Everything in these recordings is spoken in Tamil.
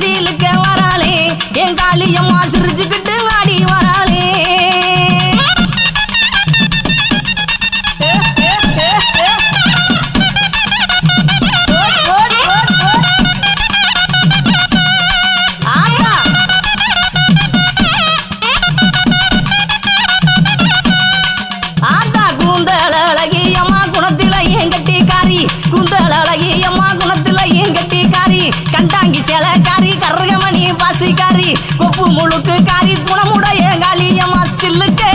சில்லுக்க வராளே. என் காளியம்மா சிரிச்சுக்கிட்டு கொப்பு முழுக்கு காரி குணமுடைய காளியம்மா சில்லுக்கே.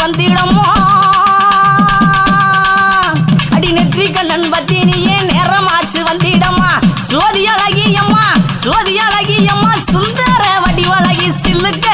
வந்திடமோ அடி நெற்றி கண்ணன் பத்தி நீ நேரமாச்சு வந்திடமா சோதி அழகியம்மா சோதி அழகியம்மா சுந்தர வடிவழகி சில்லுக்க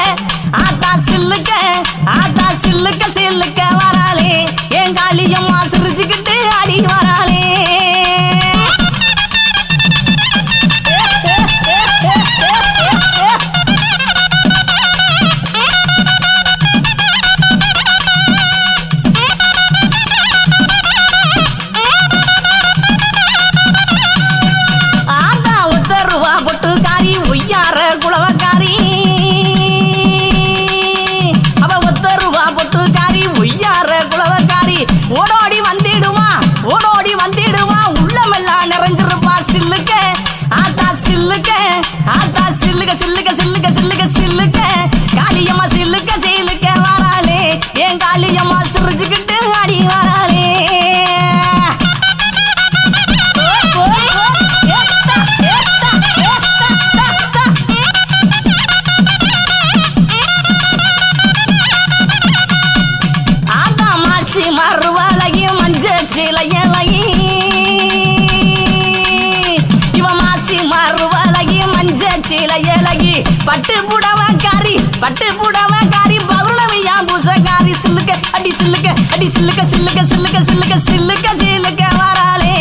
பட்டு புடவக்காரி பட்டு புடவக்காரி பௌர்ணமியா பூசக்காரி சில்லுக்க அடி சில்லுக்க அடி சில்லுக்க சில்லுக்க சில்லுக்க சில்லுக்க சில்லுக்க சில்லுக்க வராளே.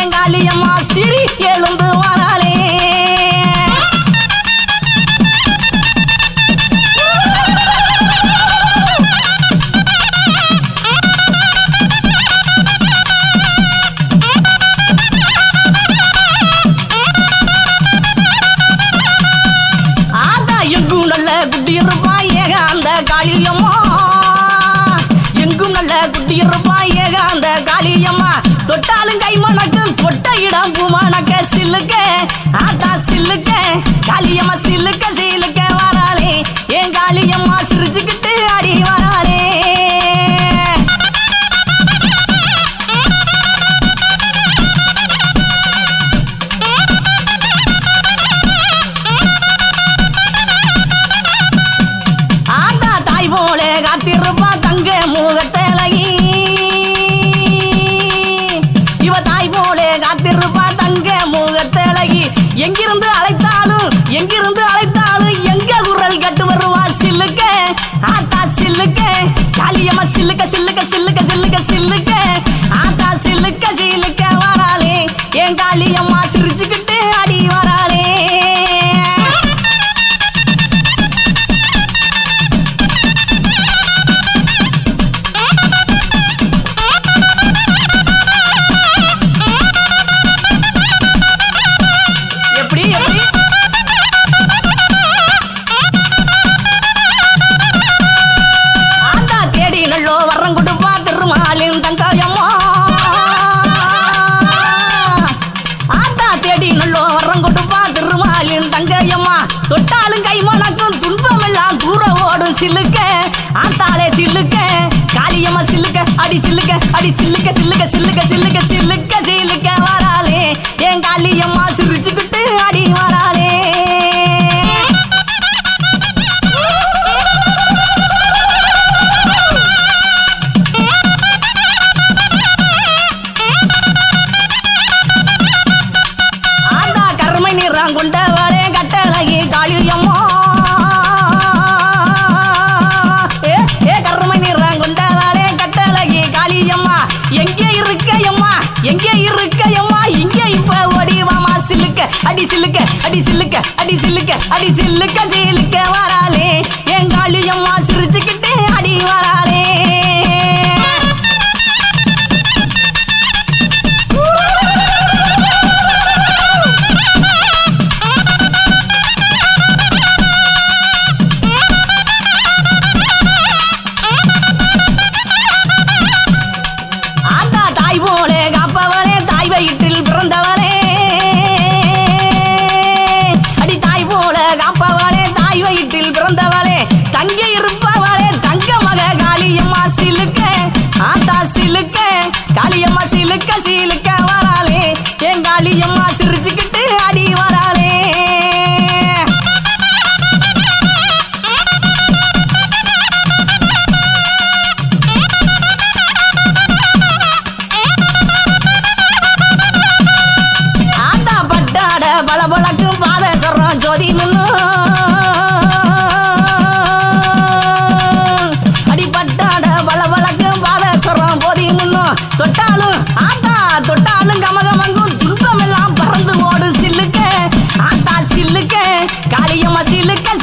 எங்காளியம்மா சிரி எழுந்து வராளே. எங்கும் ஏகாந்த அந்த காளியம்மா. தொட்டாலும் கை மணக்கும் தொட்ட இடம் பூமணக்க சில்லுக்க ஆட்டா சில்லுக்க காளியம்மா சில்லுக்க சீலுக்க வராளே. என் காளியம்மா சிரிச்சுக்கிட்டு சில்லுக்க ஆத்தாளே சில்லுக்க காளியம்மா சில்லுக்க அடி சில்லுக்க அடி சில்லுக்க சில்லுக்க சில்லுக்க சில்லுக்க சில்லுக்க சில்லுக்க வராளே. என் காளியம்மா சிரிச்சுக்கிட்டு அடி வராளே. கொண்ட சில்லுக்க அடி சில்லுக்க அடி சில்லுக்க அடி சில்லுக்க அடி சில்லுக்க சில்லுக்க வாராளே. எங்காளியம் சிலுக்கல்